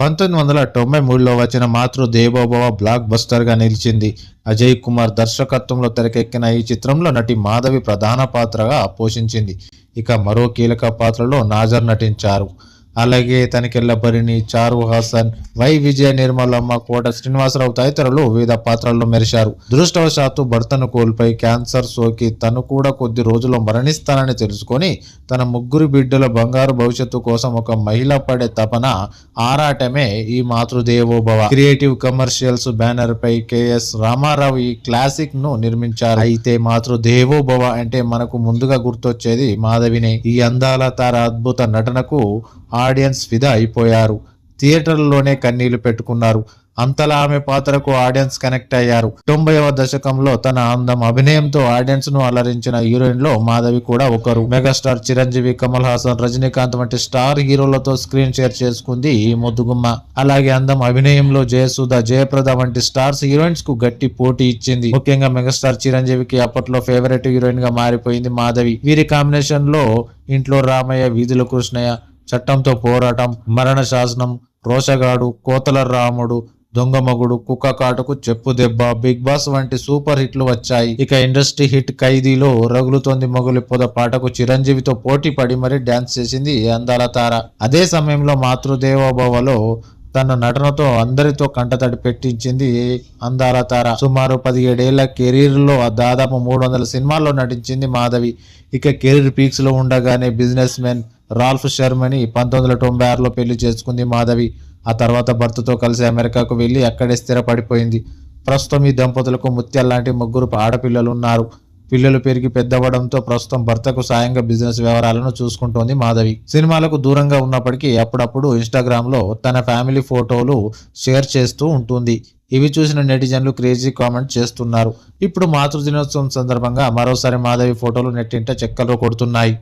పంతొమ్మిది వందల తొంభై మూడులో వచ్చిన మాతృ దేవోభవ బ్లాక్ బస్టర్గా నిలిచింది. అజయ్ కుమార్ దర్శకత్వంలో తెరకెక్కిన ఈ చిత్రంలో నటి మాధవి ప్రధాన పాత్రగా పోషించింది. ఇక మరో కీలక పాత్రలో నాజర్ నటించారు. అలాగే తనికెళ్ళ భరిణి చారు హాసన్ వై విజయ నిర్మలమ్మ కోట శ్రీనివాసరావు తదితరులు వివిధ పాత్రల్లో మెరిశారు. దురదృష్టవశాత్తు భర్తను కోల్పోయి క్యాన్సర్ సోకి తను కూడా కొద్ది రోజుల్లో మరణిస్తానని తెలుసుకొని తన ముగ్గురు బిడ్డల బంగారు భవిష్యత్తు కోసం ఒక మహిళ పడే తపన ఆరాటమే ఈ మాతృదేవోభవ. క్రియేటివ్ కమర్షియల్స్ బ్యానర్ పై కెఎస్ రామారావు ఈ క్లాసిక్ను నిర్మించారు. అయితే మాతృదేవోభవ అంటే మనకు ముందుగా గుర్తొచ్చేది మాధవినే. ఈ అందాల తార అద్భుత నటనకు ఆడియన్స్ ఫిదా అయిపోయారు. థియేటర్లోనే కన్నీళ్ళు పెట్టుకున్నారు. అంతలా ఆమె పాత్రకు ఆడియన్స్ కనెక్ట్ అయ్యారు. తొంభైవ దశకంలో తన అందం అభినయంతో ఆడియన్స్ను అలరించిన హీరోయిన్లో మాధవి కూడా ఒకరు. మెగాస్టార్ చిరంజీవి కమల్ హాసన్ రజనీకాంత్ వంటి స్టార్ హీరోలతో స్క్రీన్ షేర్ చేసుకుంది ఈ ముద్దుగుమ్మ. అలాగే అందం అభినయంలో జయసుధ జయప్రద వంటి స్టార్స్ హీరోయిన్స్కు గట్టి పోటీ ఇచ్చింది. ముఖ్యంగా మెగాస్టార్ చిరంజీవికి అప్పట్లో ఫేవరెట్ హీరోయిన్గా మారిపోయింది మాధవి. వీరి కాంబినేషన్లో ఇంట్లో రామయ్య వీధుల కృష్ణయ్య చట్టంతో పోరాటం మరణ శాసనం రోషగాడు కోతల రాముడు దొంగమగుడు కుక్క కాటుకు చెప్పు దెబ్బ బిగ్ బాస్ వంటి సూపర్ హిట్లు వచ్చాయి. ఇక ఇండస్ట్రీ హిట్ ఖైదీలో రగులుతోంది మొగులి పొద పాటకు చిరంజీవితో పోటీ పడి మరీ డాన్స్ చేసింది అందాల తార. అదే సమయంలో మాతృదేవోభవలో తన నటనతో అందరితో కంటతడి పెట్టించింది అందాల తార. సుమారు పదిహేడేళ్ళ కెరీర్లో దాదాపు మూడు వందల సినిమాల్లో నటించింది మాధవి. ఇక కెరీర్ పీక్స్లో ఉండగానే బిజినెస్ మెన్ రాల్ఫ్ శర్మని పంతొమ్మిది వందల తొంభై ఆరులో పెళ్ళి చేసుకుంది మాధవి. ఆ తర్వాత భర్తతో కలిసి అమెరికాకు వెళ్ళి అక్కడే స్థిరపడిపోయింది. ప్రస్తుతం ఈ దంపతులకు ముత్యాల లాంటి ముగ్గురు ఆడపిల్లలు ఉన్నారు. పిల్లలు పెరిగి పెద్దవడంతో ప్రస్తుతం భర్తకు సాయంగా బిజినెస్ వ్యవహారాలను చూసుకుంటోంది మాధవి. సినిమాలకు దూరంగా ఉన్నప్పటికీ అప్పుడప్పుడు ఇన్స్టాగ్రామ్లో తన ఫ్యామిలీ ఫోటోలు షేర్ చేస్తూ ఉంటుంది. ఇవి చూసిన నెటిజన్లు క్రేజీ కామెంట్ చేస్తున్నారు. ఇప్పుడు మాతృ దినోత్సవం సందర్భంగా మరోసారి మాధవి ఫోటోలు నెట్టింట చెక్కలు కొడుతున్నాయి.